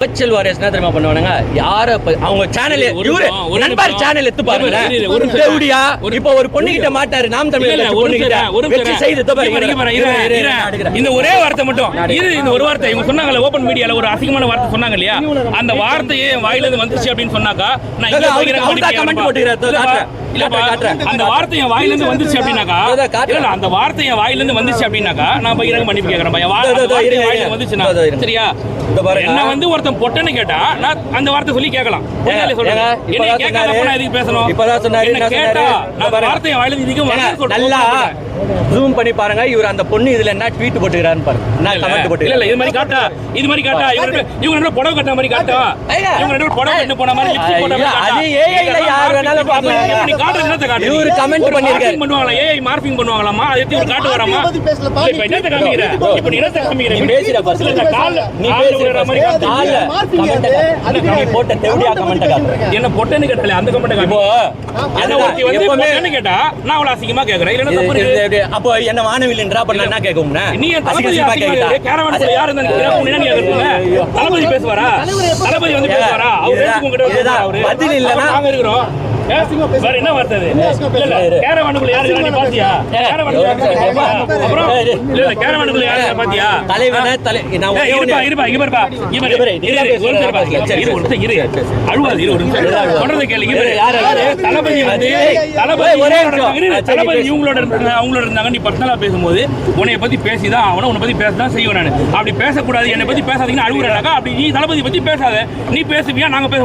Virtual warriors தெரியுமா பண்ணுவானுங்க யார அவங்க சேனல் இவரு நண்பர். சேனல் எடுத்து பாருங்க ஒரு. தேவடியா இப்போ ஒரு பொண்ணு கிட்ட மாட்டாரு நாம் தமிழ் ஒரு நிமிஷம். செய்து. இந்த ஒரே வார்த்தை மட்டும் இது இந்த ஒரு வார்த்தை இவங்க சொன்னாங்கல்ல ஓபன் மீடியால ஒரு அசிங்கமான வார்த்தை சொன்னாங்க இல்லையா அந்த வார்த்தையே வாயில இருந்து வந்துச்சு அப்படின்னு சொன்னாக்கா நான் இங்க இல்லப்பா, காட்டுறேன், காட்டுறேன். அந்த வார்த்தை என் வாயில இருந்து வந்துச்சு அப்படின்னாக்கா. இல்ல, அந்த வார்த்தை என் வாயில இருந்து வந்துச்சு அப்படின்னாக்கா நான் பகிரங்க மன்னிப்பு கேக்குறேன் வாயில. வந்துச்சுன்னா. சரியா. என்ன வந்து ஒருத்தன் பொட்டன்னு கேட்டா நான் அந்த வார்த்தை சொல்லி கேட்கலாம் சொன்னாரு. நான் எதுக்கு பேசணும் இப்பதான் சொன்னாரு, என்ன என்ன கேட்டா? நான் பாருங்க. வார்த்தை என் வாயில இருந்து இதுக்கு ஏங்க, வரணும்னு சொல்றேன். நல்லா ஜூம் பண்ணி பாருங்க இவர் அந்த பொண்ணு இதுல என்ன ட்வீட் போட்டுக்கிறான்னு பாருங்க என்ன கமெண்ட் இல்ல, போட்டுக்கிறாரு இல்ல, இது மாதிரி காட்டா இது மாதிரி காட்டா இவங்க இவங்க ரெண்டு புடவை கட்டின மாதிரி காட்டா. இவங்க ரெண்டு புடவை கட்டு போன மாதிரி lipstick போட்ட மாதிரி காட்டா. அது AI ல யார் வேணாலும். இப்ப நீ காட்டுறது என்னத்த காட்டுறீங்க? இவரு ஒரு பண்ணிருக்காரு. பண்ணுவாங்களா ஏஐ மார்பிங் பண்ணுவாங்களாமா அதை இவரு காட்டு வராமா இப்ப என்னத்த காமிக்கிற இப்ப நீ என்னத்த காமிக்கிற நீ பேசுற. இல்ல, இந்த கால்ல நீ பேசுற மாதிரி. காட்டு. கால்ல மார்பிங். காட்டு. நீ போட்ட தேவடியா comment காட்டு. என்ன பொட்டன்னு கேட்டல அந்த கமெண்ட் இப்போ காமி என்ன ஒருத்தி வந்து எப்பவுமே கேட்டா நான் அவளை அசிங்கமா கேக்குறேன் இல்ல தப்பு இது- இருக்கு இது- அப்போ என்ன வானவில் டிரா பண்ண என்ன கேட்கும்னா நீ தளபதி பேசுவாரா? தளபதி வந்து பேசுவாரா? அவர் உங்ககிட்ட பதில் இல்லைன்னா- அப்ப நாங்க இருக்கிறோம்? வேற என்ன வார்த்தை. கேரவானுக்குள்ள யாரு பாத்தியா? அப்புறம். இல்ல, கேரவானுக்குள்ள யாரு பாத்தியா? தலைவனை தலை இருப்பா, இருப்பா, இங்க பாருப்பா. இங்க பாரு. ஒரு நிமிஷம் இரு, ஒரு இரு. அழுவாது, இரு, ஒரு நிமிஷம். சொல்றதை கேளு, இங்க பாரு. தளபதி வந்து தளபதி ஒரே இவங்களோட. இருந்தாங்க, தளபதி. இவங்களோட அவங்களோட இருந்தாங்க நீ பர்சனலா பேசும்போது உன்னைய பத்தி பேசிதான் அவனை உன்னை பத்தி பேசதான் செய்வேன் நான் அப்படி பேசக்கூடாது என்னை பத்தி பேசாதீங்கன்னு அழுகுறானாக்கா அப்படி நீ தளபதி பத்தி பேசாத நீ பேசுவியா நாங்க பேச